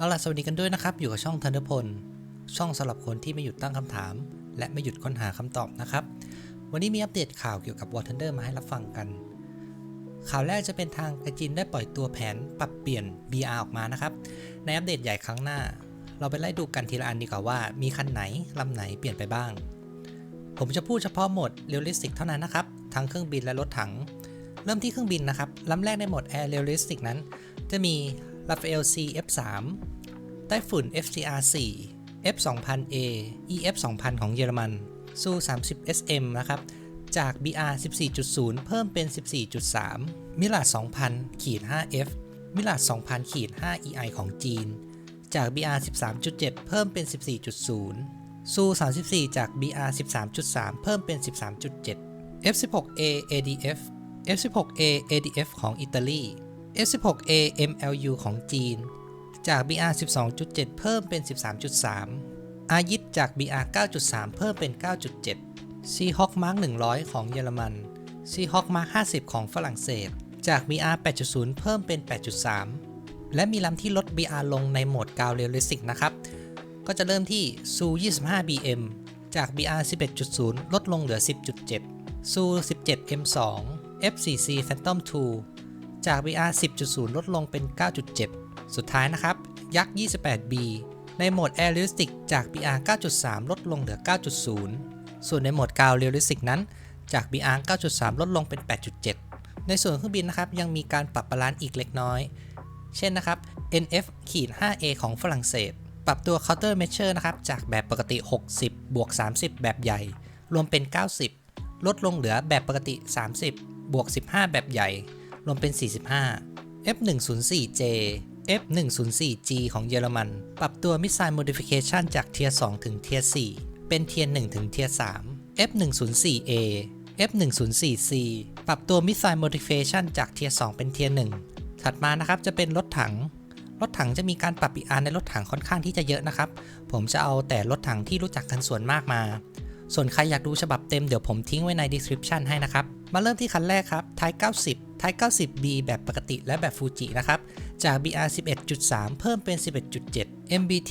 เอาล่ะสวัสดีกันด้วยนะครับ อยู่กับช่องธนพล ช่องสำหรับคนที่ไม่หยุดตั้งคำถาม และไม่หยุดค้นหาคำตอบนะครับ วันนี้มีอัปเดตข่าวเกี่ยวกับ War Thunder มาให้รับฟังกัน ข่าวแรกจะเป็นทางไอจินได้ปล่อยตัวแผนปรับเปลี่ยน BR ออกมานะครับ ในอัปเดตใหญ่ครั้งหน้า เราไปไล่ดูกันทีละอันดีกว่าว่า มีคันไหนลำไหนเปลี่ยนไปบ้าง ผมจะพูดเฉพาะโหมดเรียลลิสติกเท่านั้นนะครับ ทั้งเครื่องบินและรถถัง เริ่มที่เครื่องบินนะครับลำแรกในโหมด Air Realistic นั้น จะมี Rafael C F3 ไต้ฝุ่น FCR 4 F2000A EF 2000 ของเยอรมัน ซู30 SM นะครับ จาก BR 14.0 เพิ่มเป็น 14.3 มิลา2000ขีด 5F มิลา2000ขีด 5 EI ของจีน จาก BR 13.7 เพิ่มเป็น 14.0 ซู 34 จาก BR 13.3 เพิ่มเป็น 13.7 F16A ADF F16A ADF ของอิตาลี F16A MLU ของจีน จาก BR 12.7 เพิ่มเป็น 13.3 อายิปจาก BR 9.3 เพิ่มเป็น 9.7 Seahawk Mark 100 ของเยอรมัน Seahawk Mark 50 ของฝรั่งเศส จาก BR 8.0 เพิ่มเป็น 8.3 และมีลำที่ลด BR ลงในโหมดกาวเรียลลิสติกนะครับ ก็จะเริ่มที่ Su 25 BM จาก BR 11.0 ลดลงเหลือ 10.7 Su 17 M2 F4C Phantom 2 จาก BR 10.0 ลดลงเป็น 9.7 สุดท้ายนะครับ ยักษ์ 28B ในโหมด Air Realistic จาก BR 9.3 ลดลงเหลือ 9.0 ส่วนในโหมด Ground Realistic นั้น จาก BR 9.3 ลดลงเป็น 8.7 ในส่วนเครื่องบินนะครับ ยังมีการปรับบาลานซ์อีกเล็กน้อย เช่นนะครับ NF ขีด 5A ของฝรั่งเศส ปรับตัว Counter Measure นะครับ จากแบบปกติ 60 บวก 30 แบบใหญ่ รวมเป็น 90 ลดลงเหลือแบบปกติ 30 บวก 15 แบบใหญ่ รวมเป็น 45 F104J F104G ของเยอรมัน ปรับตัว Missile Modification จาก Tier 2ถึง Tier 4เป็น Tier 1ถึง Tier 3 F104A F104C ปรับตัว Missile Modification จาก Tier 2เป็น Tier 1ถัดมานะครับจะเป็นรถถัง รถถังจะมีการปรับ PR ในรถถังค่อนข้างที่จะเยอะนะครับ ผมจะเอาแต่รถถังที่รู้จักกันส่วนมากมา ส่วนใครอยากดูฉบับเต็มเดี๋ยวผมทิ้งไว้ใน description ให้นะครับ มาเริ่มที่คันแรกครับไทย90 ไทย 90B แบบปกติและแบบฟูจินะครับ จาก BR 11.3 เพิ่มเป็น 11.7 MBT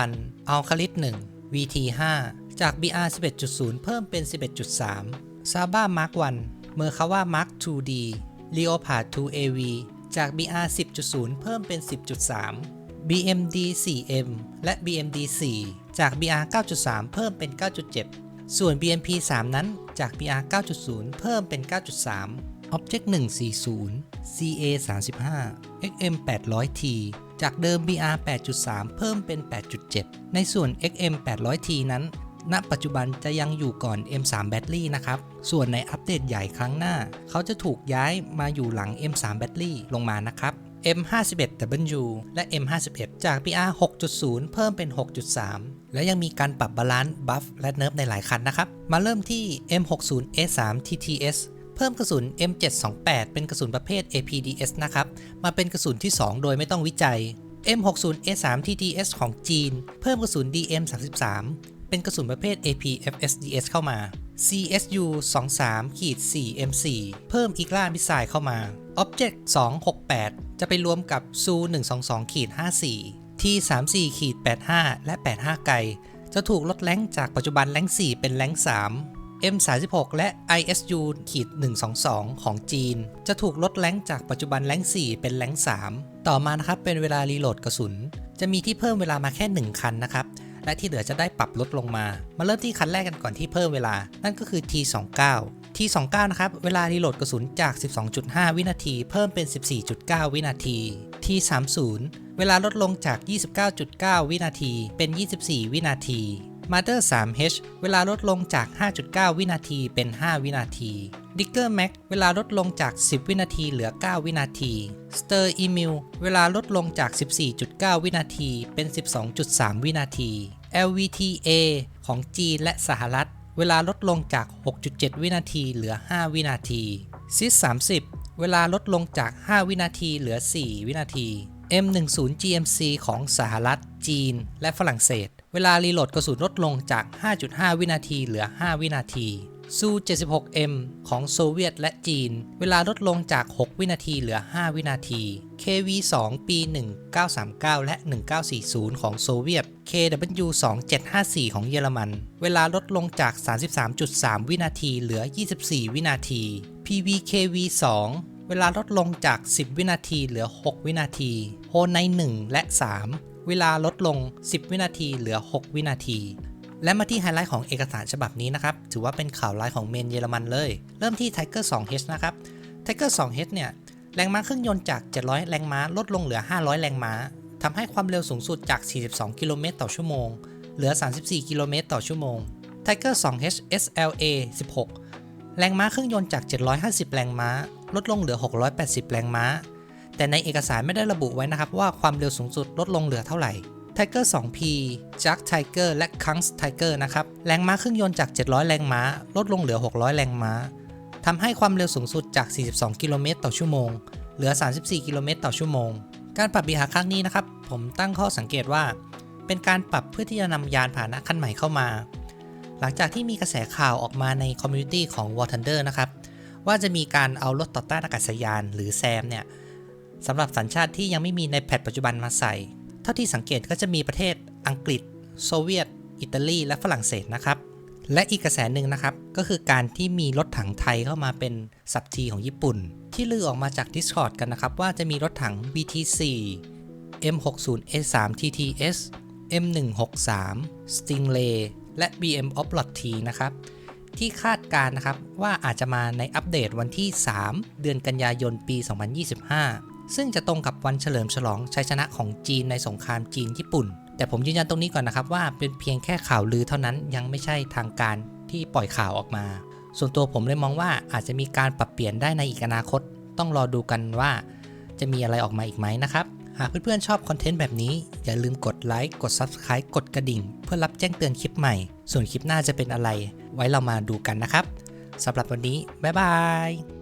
2000 a l k a l i t 1 VT 5 จาก BR 11.0 เพิ่มเป็น 11.3 Saba Mark 1 Merkawa Mark 2D Leopard 2AV จาก BR 10.0 เพิ่มเป็น 10.3 BMD 4M และ BMD 4 จาก BR 9.3 เพิ่มเป็น 9.7 ส่วน BMP 3 นั้นจาก BR 9.0 เพิ่มเป็น 9.3 Object 140 CA 35 XM 800T จากเดิม BR 8.3 เพิ่มเป็น 8.7 ในส่วน XM 800T นั้น ณ ปัจจุบันจะยังอยู่ก่อน M3 Battery นะครับ ส่วนในอัปเดตใหญ่ครั้งหน้า เขาจะถูกย้ายมาอยู่หลัง M3 Battery ลงมานะครับ M51W และ M51 จาก PR 6.0 เพิ่มเป็น 6.3 และยังมีการปรับบาลานซ์บัฟและเนิร์ฟในหลายคันนะครับ มาเริ่มที่ M60A3 TTS เพิ่มกระสุน M728 เป็นกระสุนประเภท APDS นะครับ มาเป็นกระสุนที่ 2 โดยไม่ต้องวิจัย M60A3 TTS ของจีน เพิ่มกระสุน DM33 เป็นกระสุนประเภท APFSDS เข้ามา CSU 23ขีด4 M4 เพิ่มอีกล่ามิสไซล์เข้ามา Object 268 จะไปรวมกับ SU 122ขีด54 T 34ขีด85และ 85 ไกล จะถูกลดแรงจากปัจจุบันแรง4เป็นแรง3 M36 และ ISU ขีด122 ของจีน จะถูกลดแรงจากปัจจุบันแรง4 เป็นแรง3 ต่อมานะครับเป็นเวลารีโหลดกระสุน จะมีที่เพิ่มเวลามาแค่ 1 คันนะครับและที่เหลือจะได้ปรับลดลงมา มาเริ่มที่คันแรกกันก่อนที่เพิ่มเวลา นั่นก็คือ T29 T29 นะครับ เวลารีโหลดกระสุนจาก 12.5 วินาที เพิ่มเป็น 14.9 วินาที T30 เวลาลดลงจาก 29.9 วินาที เป็น 24 วินาที Mother 3H เวลาลดลงจาก 5.9 วินาทีเป็น 5 วินาที Digger Max เวลาลดลงจาก 10 วินาทีเหลือ 9 วินาที Stir Emil เวลาลดลงจาก 14.9 วินาทีเป็น 12.3 วินาที LVTA ของจีนและสหรัฐ เวลาลดลงจาก 6.7 วินาทีเหลือ 5 วินาที CIS 30 เวลาลดลงจาก 5 วินาทีเหลือ 4 วินาที M10 GMC ของสหรัฐ จีน และฝรั่งเศส เวลารีโหลดกระสุนลดลงจาก 5.5 วินาทีเหลือ 5 วินาทีซู 76M ของโซเวียตและจีน เวลาลดลงจาก 6 วินาทีเหลือ 5 วินาที KV2 ปี 1939 และ 1940 ของโซเวียต KW2754 ของเยอรมัน เวลาลดลงจาก 33.3 วินาทีเหลือ 24 วินาที PVKV2 เวลาลดลงจาก 10 วินาทีเหลือ 6 วินาที โฮไน1 และ 3 เวลาลดลง 10 วินาทีเหลือ 6 วินาที และมาที่ไฮไลท์ของเอกสารฉบับนี้นะครับ ถือว่าเป็นข่าวร้ายของเมนเยอรมันเลย เริ่มที่ Tiger 2H นะครับ Tiger 2H เนี่ย แรงม้าเครื่องยนต์จาก 700 แรงม้าลดลงเหลือ 500 แรงม้าทำให้ความเร็วสูงสุดจาก 42 กิโลเมตรต่อชั่วโมง เหลือ 34 กิโลเมตรต่อชั่วโมง Tiger 2H SLA 16 แรงม้าเครื่องยนต์จาก 750 แรงม้า ลดลงเหลือ 680 แรงม้า แต่ในเอกสารไม่ได้ระบุไว้นะครับว่าความเร็วสูงสุดลดลงเหลือเท่าไหร่ Tiger 2P Jack Tiger และ Kungs Tiger นะครับ แรงม้าเครื่องยนต์จาก 700 แรงม้า ลดลงเหลือ 600 แรงม้าทำให้ความเร็วสูงสุดจาก 42 กิโลเมตรต่อชั่วโมง เหลือ 34 กิโลเมตรต่อชั่วโมง การปรับ BR ครั้งนี้นะครับ ผมตั้งข้อสังเกตว่า เป็นการปรับเพื่อที่จะนำยานพาหนะคันใหม่เข้ามา หลังจากที่มีกระแสข่าวออกมาในคอมมูนิตี้ของ War Thunder นะครับ ว่าจะมีการเอารถต่อต้านอากาศยานหรือแซมเนี่ยสำหรับสัญชาติที่ยังไม่มีในแพทปัจจุบันมาใส่ เท่าที่สังเกตก็จะมีประเทศอังกฤษ โซเวียต อิตาลี และฝรั่งเศสนะครับ และอีกกระแสหนึ่งนะครับ ก็คือการที่มีรถถังไทยเข้ามาเป็นสับทีของญี่ปุ่น ที่ลือออกมาจาก Discord กันนะครับ ว่าจะมีรถถัง BT4 M60A3 TTS M163 Stingray และ BM o p l o t T นะครับ ที่คาดการนะครับว่าอาจจะมาในอัปเดตวันที่ 3 เดือนกันยายนปี 2025 ซึ่งจะตรงกับวันเฉลิมฉลองชัยชนะของจีนในสงครามจีนญี่ปุ่น แต่ผมยืนยันตรงนี้ก่อนนะครับว่าเป็นเพียงแค่ข่าวลือเท่านั้นยังไม่ใช่ทางการที่ปล่อยข่าวออกมา ส่วนตัวผมเลยมองว่าอาจจะมีการปรับเปลี่ยนได้ในอีกอนาคต ต้องรอดูกันว่าจะมีอะไรออกมาอีกไหมนะครับ หากเพื่อนๆชอบคอนเทนต์แบบนี้ อย่าลืมกดไลค์กด Subscribe กดกระดิ่ง เพื่อรับแจ้งเตือนคลิปใหม่ ส่วนคลิปหน้าจะเป็นอะไร ไว้เรามาดูกันนะครับสำหรับวันนี้ บ๊ายบาย